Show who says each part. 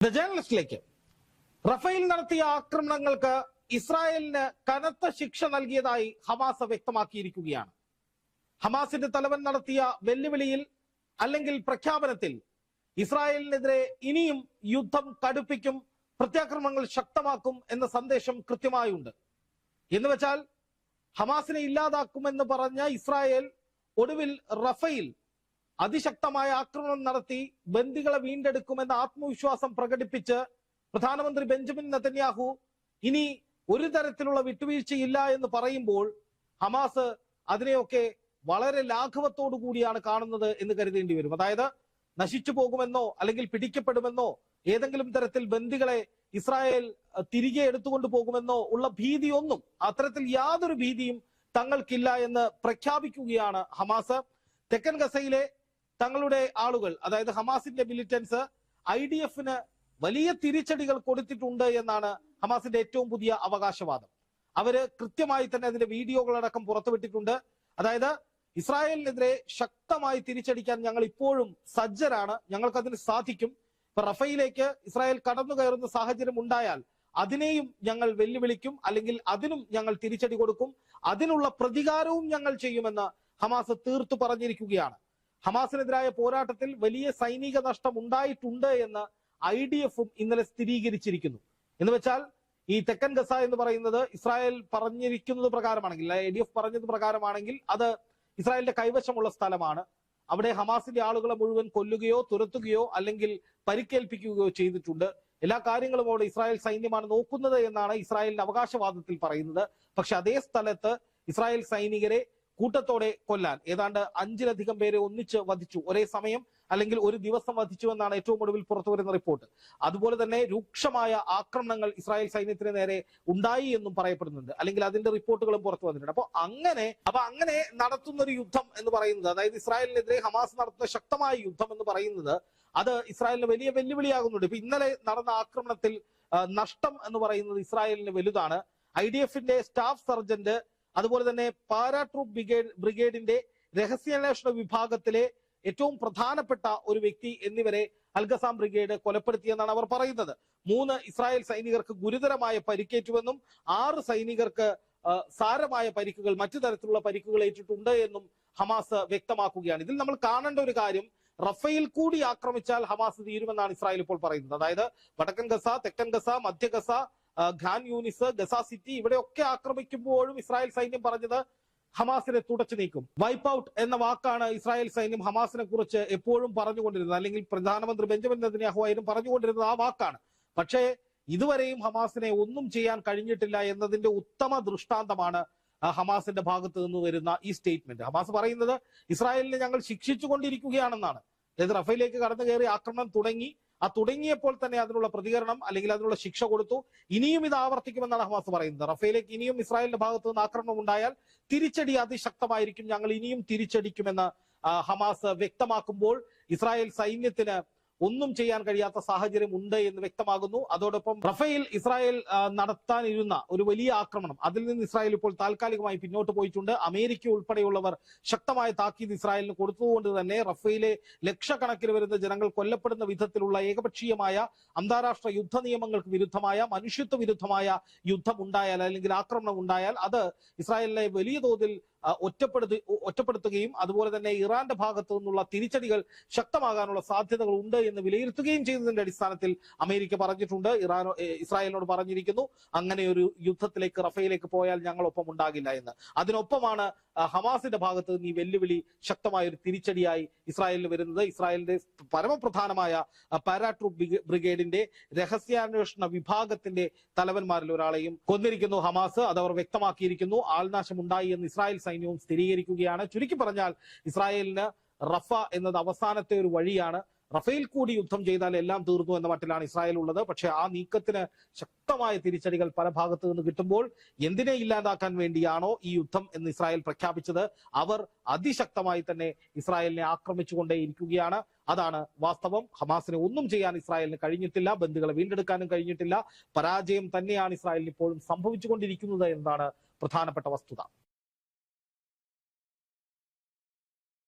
Speaker 1: The ജേർണലിസ്റ്റിലേക്ക് Rafale നടത്തിയ ആക്രമണങ്ങൾക്ക് ഇസ്രായേലിന് കനത്ത ശിക്ഷ നൽകിയതായി ഹമാസ് വ്യക്തമാക്കിയിരിക്കുകയാണ്. ഹമാസിന്റെ തലവൻ നടത്തിയ വെല്ലുവിളിയിൽ അല്ലെങ്കിൽ പ്രഖ്യാപനത്തിൽ ഇസ്രായേലിനെതിരെ ഇനിയും യുദ്ധം കടുപ്പിക്കും പ്രത്യാക്രമണങ്ങൾ ശക്തമാക്കും എന്ന സന്ദേശം കൃത്യമായുണ്ട്. എന്ന് വെച്ചാൽ ഹമാസിനെ ഇല്ലാതാക്കുമെന്ന് പറഞ്ഞ ഇസ്രായേൽ ഒടുവിൽ റഫയിൽ അതിശക്തമായ ആക്രമണം നടത്തി ബന്ദികളെ വീണ്ടെടുക്കുമെന്ന ആത്മവിശ്വാസം പ്രകടിപ്പിച്ച് പ്രധാനമന്ത്രി ബെഞ്ചമിൻ നെതന്യാഹു ഇനി ഒരു തരത്തിലുള്ള വിട്ടുവീഴ്ചയില്ല എന്ന് പറയുമ്പോൾ ഹമാസ് അതിനെയൊക്കെ വളരെ ലാഘവത്തോടു കൂടിയാണ് കാണുന്നത് എന്ന് കരുതേണ്ടി വരും. അതായത് നശിച്ചു പോകുമെന്നോ അല്ലെങ്കിൽ പിടിക്കപ്പെടുമെന്നോ ഏതെങ്കിലും തരത്തിൽ ബന്ദികളെ ഇസ്രായേൽ തിരികെ എടുത്തുകൊണ്ടു പോകുമെന്നോ ഉള്ള ഭീതിയൊന്നും അത്തരത്തിൽ യാതൊരു ഭീതിയും തങ്ങൾക്കില്ല എന്ന് പ്രഖ്യാപിക്കുകയാണ് ഹമാസ്. തെക്കൻ ഗസയിലെ തങ്ങളുടെ ആളുകൾ അതായത് ഹമാസിന്റെ മിലിറ്റൻസ് ഐ ഡി എഫിന് വലിയ തിരിച്ചടികൾ കൊടുത്തിട്ടുണ്ട് എന്നാണ് ഹമാസിന്റെ ഏറ്റവും പുതിയ അവകാശവാദം. അവർ കൃത്യമായി തന്നെ അതിന്റെ വീഡിയോകളടക്കം പുറത്തുവിട്ടിട്ടുണ്ട്. അതായത് ഇസ്രായേലിനെതിരെ ശക്തമായി തിരിച്ചടിക്കാൻ ഞങ്ങൾ ഇപ്പോഴും സജ്ജരാണ്. ഞങ്ങൾക്കതിന് സാധിക്കും. ഇപ്പൊ റഫയിലേക്ക് ഇസ്രായേൽ കടന്നു കയറുന്ന സാഹചര്യം ഉണ്ടായാൽ അതിനെയും ഞങ്ങൾ വെല്ലുവിളിക്കും. അല്ലെങ്കിൽ അതിനും ഞങ്ങൾ തിരിച്ചടി കൊടുക്കും. അതിനുള്ള പ്രതികാരവും ഞങ്ങൾ ചെയ്യുമെന്ന് ഹമാസ് തീർത്തു പറഞ്ഞിരിക്കുകയാണ്. ഹമാസിനെതിരായ പോരാട്ടത്തിൽ വലിയ സൈനിക നഷ്ടം ഉണ്ടായിട്ടുണ്ട് എന്ന് ഐ ഡി എഫും ഇന്നലെ സ്ഥിരീകരിച്ചിരിക്കുന്നു. എന്ന് വെച്ചാൽ ഈ തെക്കൻ ഗസ എന്ന് പറയുന്നത് ഇസ്രായേൽ പറഞ്ഞിരിക്കുന്നത് പ്രകാരമാണെങ്കിൽ ഐ ഡി എഫ് പറഞ്ഞത് പ്രകാരമാണെങ്കിൽ അത് ഇസ്രായേലിന്റെ കൈവശമുള്ള സ്ഥലമാണ്. അവിടെ ഹമാസിന്റെ ആളുകളെ മുഴുവൻ കൊല്ലുകയോ തുരത്തുകയോ അല്ലെങ്കിൽ പരിക്കേൽപ്പിക്കുകയോ ചെയ്തിട്ടുണ്ട്. എല്ലാ കാര്യങ്ങളും അവിടെ ഇസ്രായേൽ സൈന്യമാണ് നോക്കുന്നത് എന്നാണ് ഇസ്രായേലിന്റെ അവകാശവാദത്തിൽ പറയുന്നത്. പക്ഷെ അതേ സ്ഥലത്ത് ഇസ്രായേൽ സൈനികരെ കൂട്ടത്തോടെ കൊല്ലാൻ. ഏതാണ്ട് അഞ്ചിലധികം പേരെ ഒന്നിച്ച് വധിച്ചു. ഒരേ സമയം അല്ലെങ്കിൽ ഒരു ദിവസം വധിച്ചു എന്നാണ് ഏറ്റവും ഒടുവിൽ പുറത്തു വരുന്ന റിപ്പോർട്ട്. അതുപോലെ തന്നെ രൂക്ഷമായ ആക്രമണങ്ങൾ ഇസ്രായേൽ സൈന്യത്തിന് നേരെ ഉണ്ടായി എന്നും പറയപ്പെടുന്നുണ്ട്. അല്ലെങ്കിൽ അതിന്റെ റിപ്പോർട്ടുകളും പുറത്തു വന്നിട്ടുണ്ട്. അപ്പോൾ അങ്ങനെ അപ്പൊ അങ്ങനെ നടത്തുന്ന ഒരു യുദ്ധം എന്ന് പറയുന്നത് അതായത് ഇസ്രായേലിനെതിരെ ഹമാസ് നടത്തുന്ന ശക്തമായ യുദ്ധം എന്ന് പറയുന്നത് അത് ഇസ്രായേലിന് വലിയ വെല്ലുവിളിയാകുന്നുണ്ട്. ഇപ്പൊ ഇന്നലെ നടന്ന ആക്രമണത്തിൽ നഷ്ടം എന്ന് പറയുന്നത് ഇസ്രായേലിന് വലുതാണ്. ഐ ഡി എഫിന്റെ സ്റ്റാഫ് സർജന്റ് അതുപോലെ തന്നെ പാരാട്രൂപ്പ് ബ്രിഗേഡ് ബ്രിഗേഡിന്റെ രഹസ്യാന്വേഷണ വിഭാഗത്തിലെ ഏറ്റവും പ്രധാനപ്പെട്ട ഒരു വ്യക്തി എന്നിവരെ അൽഗസാം ബ്രിഗേഡ് കൊലപ്പെടുത്തിയെന്നാണ് അവർ പറയുന്നത്. മൂന്ന് ഇസ്രായേൽ സൈനികർക്ക് ഗുരുതരമായ പരിക്കേറ്റുവെന്നും ആറ് സൈനികർക്ക് സാരമായ പരിക്കുകൾ മറ്റു തരത്തിലുള്ള പരിക്കുകൾ ഏറ്റിട്ടുണ്ട് എന്നും ഹമാസ് വ്യക്തമാക്കുകയാണ്. ഇതിൽ നമ്മൾ കാണേണ്ട ഒരു കാര്യം റഫേൽ കൂടി ആക്രമിച്ചാൽ ഹമാസ് തീരുമെന്നാണ് ഇസ്രായേൽ ഇപ്പോൾ പറയുന്നത്. അതായത് വടക്കൻ ഗസ തെക്കൻ ഗസ മധ്യ Gaza Khan Younis Gaza city ഇവിടെയൊക്കെ ആക്രമിക്കുമ്പോഴും ഇസ്രായേൽ സൈന്യം പറഞ്ഞത് ഹമാസിനെ തുടച്ചു നീക്കും. വൈപ്പ് ഔട്ട് എന്ന വാക്കാണ് ഇസ്രായേൽ സൈന്യം ഹമാസിനെ കുറിച്ച് എപ്പോഴും പറഞ്ഞുകൊണ്ടിരുന്നത്. അല്ലെങ്കിൽ പ്രധാനമന്ത്രി ബെഞ്ചമിൻ നെതന്യാഹു ആയിരുന്നു പറഞ്ഞുകൊണ്ടിരുന്നത് ആ വാക്കാണ്. പക്ഷേ ഇതുവരെയും ഹമാസിനെ ഒന്നും ചെയ്യാൻ കഴിഞ്ഞിട്ടില്ല എന്നതിന്റെ ഉത്തമ ദൃഷ്ടാന്തമാണ് ഹമാസിന്റെ ഭാഗത്ത് നിന്ന് വരുന്ന ഈ സ്റ്റേറ്റ്മെന്റ്. ഹമാസ് പറയുന്നത് ഇസ്രായേലിനെ ഞങ്ങൾ ശിക്ഷിച്ചുകൊണ്ടിരിക്കുകയാണെന്നാണ്. അതായത് റഫേലേക്ക് കടന്നു കയറി ആക്രമണം തുടങ്ങി. ആ തുടങ്ങിയപ്പോൾ തന്നെ അതിനുള്ള പ്രതികരണം അല്ലെങ്കിൽ അതിനുള്ള ശിക്ഷ കൊടുത്തു. ഇനിയും ഇത് ആവർത്തിക്കുമെന്നാണ് ഹമാസ് പറയുന്നത്. റഫേലേക്ക് ഇനിയും ഇസ്രായേലിന്റെ ഭാഗത്തു നിന്ന് ആക്രമണം ഉണ്ടായാൽ തിരിച്ചടി അതിശക്തമായിരിക്കും. ഞങ്ങൾ ഇനിയും തിരിച്ചടിക്കുമെന്ന് ഹമാസ് വ്യക്തമാക്കുമ്പോൾ ഇസ്രായേൽ സൈന്യത്തിന് ഒന്നും ചെയ്യാൻ കഴിയാത്ത സാഹചര്യം ഉണ്ട് എന്ന് വ്യക്തമാകുന്നു. അതോടൊപ്പം റഫേൽ ഇസ്രായേൽ നടത്താനിരുന്ന ഒരു വലിയ ആക്രമണം. അതിൽ നിന്ന് ഇസ്രായേൽ ഇപ്പോൾ താൽക്കാലികമായി പിന്നോട്ട് പോയിട്ടുണ്ട്. അമേരിക്ക ഉൾപ്പെടെയുള്ളവർ ശക്തമായ താക്കീത് ഇസ്രായേലിന് കൊടുത്തതുകൊണ്ട് തന്നെ റഫേലെ ലക്ഷക്കണക്കിന് വരുന്ന ജനങ്ങൾ കൊല്ലപ്പെടുന്ന വിധത്തിലുള്ള ഏകപക്ഷീയമായ അന്താരാഷ്ട്ര യുദ്ധ നിയമങ്ങൾക്ക് വിരുദ്ധമായ മനുഷ്യത്വ വിരുദ്ധമായ യുദ്ധം ഉണ്ടായാൽ അല്ലെങ്കിൽ ആക്രമണം ഉണ്ടായാൽ അത് ഇസ്രായേലിനെ വലിയ തോതിൽ ഒറ്റപ്പെടുത്തി ഒറ്റപ്പെടുത്തുകയും അതുപോലെ തന്നെ ഇറാന്റെ ഭാഗത്തു നിന്നുള്ള തിരിച്ചടികൾ ശക്തമാകാനുള്ള സാധ്യതകൾ ഉണ്ട് എന്ന് വിലയിരുത്തുകയും ചെയ്തതിന്റെ അടിസ്ഥാനത്തിൽ അമേരിക്ക പറഞ്ഞിട്ടുണ്ട്. ഇറാനോ ഇസ്രായേലിനോട് പറഞ്ഞിരിക്കുന്നു അങ്ങനെ ഒരു യുദ്ധത്തിലേക്ക് റഫയിലേക്ക് പോയാൽ ഞങ്ങളൊപ്പം ഉണ്ടാകില്ല എന്ന്. അതിനൊപ്പമാണ് ഹമാസിന്റെ ഭാഗത്ത് നിന്ന് ഈ വെല്ലുവിളി ശക്തമായ ഒരു തിരിച്ചടിയായി ഇസ്രായേലിന് വരുന്നത്. ഇസ്രായേലിന്റെ പരമപ്രധാനമായ പാരാട്രൂപ്പ് ബ്രിഗ- ബ്രിഗേഡിന്റെ രഹസ്യാന്വേഷണ വിഭാഗത്തിന്റെ തലവന്മാരിൽ ഒരാളെയും കൊന്നിരിക്കുന്നു ഹമാസ്. അത് അവർ വ്യക്തമാക്കിയിരിക്കുന്നു ആൾനാശം ഉണ്ടായി എന്ന് ഇസ്രായേൽ സൈന്യവും സ്ഥിരീകരിക്കുകയാണ്. ചുരുക്കി പറഞ്ഞാൽ ഇസ്രായേലിന് റഫ എന്നത് അവസാനത്തെ ഒരു വഴിയാണ്. റഫേൽ കൂടി യുദ്ധം ചെയ്താൽ എല്ലാം തീർന്നു എന്ന മട്ടിലാണ് ഇസ്രായേൽ ഉള്ളത്. പക്ഷെ ആ നീക്കത്തിന് ശക്തമായ തിരിച്ചടികൾ പല ഭാഗത്തു നിന്ന് കിട്ടുമ്പോൾ എന്തിനെ ഇല്ലാതാക്കാൻ വേണ്ടിയാണോ ഈ യുദ്ധം എന്ന് ഇസ്രായേൽ പ്രഖ്യാപിച്ചത്? അവർ അതിശക്തമായി തന്നെ ഇസ്രായേലിനെ ആക്രമിച്ചുകൊണ്ടേയിരിക്കുകയാണ്. അതാണ് വാസ്തവം. ഹമാസിനെ ഒന്നും ചെയ്യാൻ ഇസ്രായേലിന് കഴിഞ്ഞിട്ടില്ല. ബന്ധുക്കളെ വീണ്ടെടുക്കാനും കഴിഞ്ഞിട്ടില്ല. പരാജയം തന്നെയാണ് ഇസ്രായേലിന് ഇപ്പോഴും സംഭവിച്ചുകൊണ്ടിരിക്കുന്നത് എന്നതാണ് പ്രധാനപ്പെട്ട വസ്തുത.